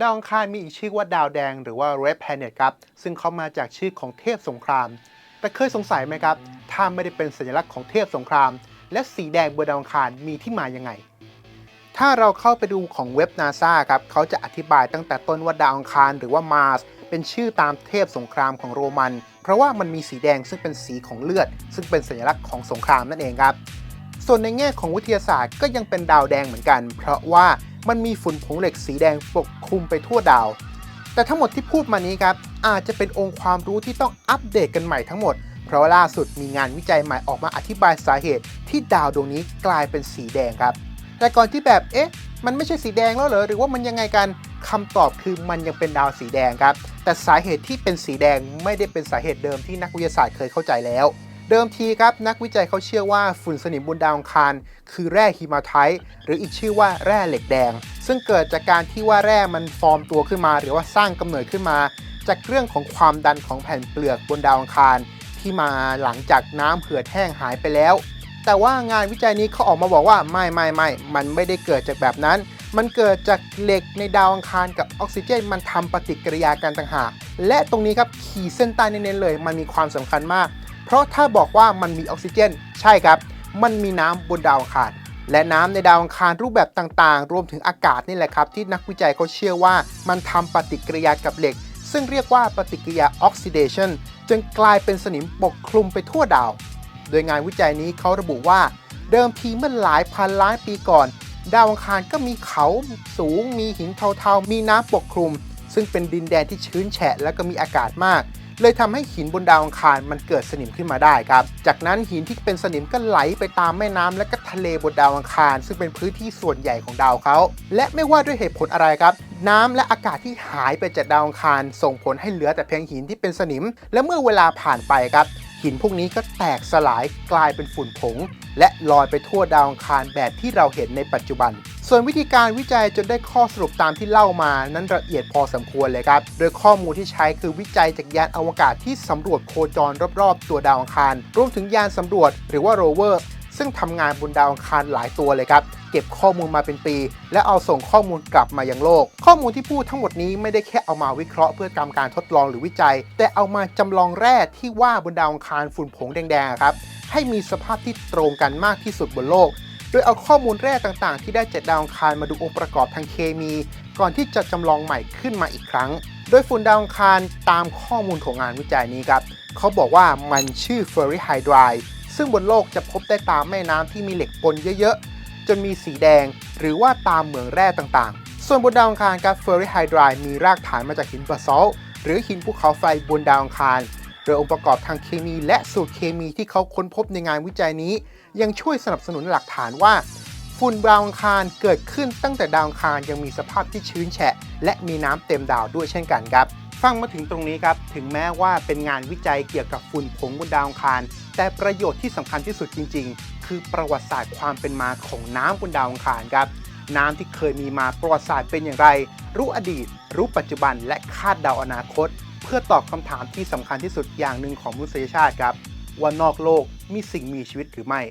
ดาวอังคารมีอีกชื่อว่าดาวแดงหรือว่า Red Planet ครับ ซึ่งเขามาจากชื่อของเทพสงคราม แต่เคยสงสัยไหมครับ ถ้าไม่ได้เป็นสัญลักษณ์ของเทพสงคราม และสีแดงบนดาวอังคารมีที่มายังไง ถ้าเราเข้าไปดูของเว็บนาซาครับ เขาจะอธิบายตั้งแต่ต้นว่าดาวอังคารหรือว่ามาร์สเป็นชื่อตามเทพสงครามของโรมัน เพราะว่ามันมีสีแดงซึ่งเป็นสีของเลือด ซึ่งเป็นสัญลักษณ์ของสงครามนั่นเองครับ ส่วนในแง่ของวิทยาศาสตร์ก็ยังเป็นดาวแดงเหมือนกัน เพราะว่า มันมีฝุ่นผงเหล็กสีแดงปกคลุมไปทั่วดาว แต่ทั้งหมดที่พูดมานี้ครับ อาจจะเป็นองค์ความรู้ที่ต้องอัปเดตกันใหม่ทั้งหมด เพราะล่าสุดมีงานวิจัยใหม่ออกมาอธิบายสาเหตุที่ดาวดวงนี้กลายเป็นสีแดงครับ แต่ก่อนที่แบบ เอ๊ะ มันไม่ใช่สีแดงแล้วเหรอ หรือว่ามันยังไงกันคำตอบคือมันยังเป็นดาวสีแดงครับ แต่สาเหตุที่เป็นสีแดงไม่ได้เป็นสาเหตุเดิมที่นักวิทยาศาสตร์เคยเข้าใจแล้ว เดิมทีครับนักวิจัยเขาเชื่อว่าฝุ่นสนิมบนดาวอังคาร คือแร่ฮิมาไทต์หรืออีกชื่อว่าแร่เหล็กแดง ซึ่งเกิดจากการที่ว่าแร่มันฟอร์มตัวขึ้นมา หรือว่าสร้างกำเนิดขึ้นมา จากเรื่องของความดันของแผ่นเปลือกบนดาวอังคาร ที่มาหลังจากน้ำเหือดแห้งหายไปแล้ว แต่ว่างานวิจัยนี้เขาออกมาบอกว่าไม่ไม่ไม่มันไม่ได้เกิดจากแบบนั้นมันเกิดจากเหล็กในดาวอังคารกับออกซิเจน มันทำปฏิกิริยากันต่างหาก และตรงนี้ครับขีดเส้นใต้เน้นๆเลย มันมีความสำคัญมาก ราะถ้าบอกว่ามันมีออกซิเจน ใช่ครับ มันมีน้ำบนดาวอังคาร และน้ำในดาวอังคารรูปแบบต่างๆ รวมถึงอากาศนี่แหละครับ ที่นักวิจัยเขาเชื่อว่ามันทำปฏิกิริยากับเหล็ก ซึ่งเรียกว่าปฏิกิริยาออกซิเดชันจนกลายเป็นสนิมปกคลุมไปทั่วดาว โดยงานวิจัยนี้เขาระบุว่า เดิมทีเมื่อหลายพันล้านปีก่อน ดาวอังคารก็มีเขาสูง มีหินเทาๆ มีน้ำปกคลุม ซึ่งเป็นดินแดนที่ชื้นแฉะและก็มีอากาศมาก เลยทำให้หินบนดาวอังคารมันเกิดสนิมขึ้นมาได้ครับ จากนั้นหินที่เป็นสนิมก็ไหลไปตามแม่น้ำและก็ทะเลบนดาวอังคาร ซึ่งเป็นพื้นที่ส่วนใหญ่ของดาวเขาและไม่ว่าด้วยเหตุผลอะไรครับน้ำและอากาศที่หายไปจากดาวอังคาร ส่งผลให้เหลือแต่เพียงหินที่เป็นสนิม และเมื่อเวลาผ่านไปครับ หินพวกนี้ก็แตกสลายกลายเป็นฝุ่นผง และลอยไปทั่วดาวอังคารแบบที่เราเห็นในปัจจุบัน ส่วนวิธีการวิจัยจนได้ข้อสรุปตามที่เล่ามานั้นละเอียดพอสมควรเลยครับ โดยข้อมูลที่ใช้คือวิจัยจากยานอวกาศที่สำรวจโคจรรอบๆ ตัวดาวอังคาร รวมถึงยานสำรวจหรือว่าโรเวอร์ ซึ่งทำงานบนดาวอังคารหลายตัวเลยครับ เก็บข้อมูลมาเป็นปี และเอาส่งข้อมูลกลับมายังโลก ข้อมูลที่พูดทั้งหมดนี้ไม่ได้แค่เอามาวิเคราะห์เพื่อทำการทดลองหรือวิจัย แต่เอามาจำลองแร่ที่ว่าบนดาวอังคารฝุ่นผงแดงๆครับให้มีสภาพที่ตรงกันมากที่สุดบนโลก โดยเอาข้อมูลแร่ต่างๆ ที่ได้จากดาวอังคารมาดูองค์ประกอบทางเคมี ก่อนที่จะจำลองใหม่ขึ้นมาอีกครั้ง โดยฝุ่นดาวอังคารตามข้อมูลของงานวิจัยนี้ครับเขาบอกว่ามันชื่อเฟอร์ริไฮดราย ซึ่งบนโลกจะพบได้ตามแม่น้ำที่มีเหล็กปนเยอะๆ จนมีสีแดง หรือว่าตามเหมืองแร่ต่างๆ ส่วนบนดาวอังคารครับเฟอร์ริไฮดรายมีรากฐานมาจากหินบาซอลหรือหินภูเขาไฟบนดาวอังคารโดยองค์ประกอบทางเคมีและสูตรเคมีที่เขาค้นพบในงานวิจัยนี้ ยังช่วยสนับสนุนหลักฐานว่าฝุ่นดาวอังคารเกิดขึ้นตั้งแต่ดาวอังคารยังมีสภาพที่ชื้นแฉะ และมีน้ำเต็มดาวด้วยเช่นกันครับ ฟังมาถึงตรงนี้ครับ ถึงแม้ว่าเป็นงานวิจัยเกี่ยวกับฝุ่นผงบนดาวอังคาร แต่ประโยชน์ที่สำคัญที่สุดจริง ๆ คือประวัติศาสตร์ความเป็นมาของน้ำบนดาวอังคารครับ น้ำที่เคยมีมาประวัติศาสตร์เป็นอย่างไร รู้อดีต รู้ปัจจุบันและคาดเดาอนาคต เพื่อตอบคำถามที่สำคัญที่สุดอย่างหนึ่งของมนุษยชาติครับ ว่านอกโลกมีสิ่งมีชีวิตหรือไม่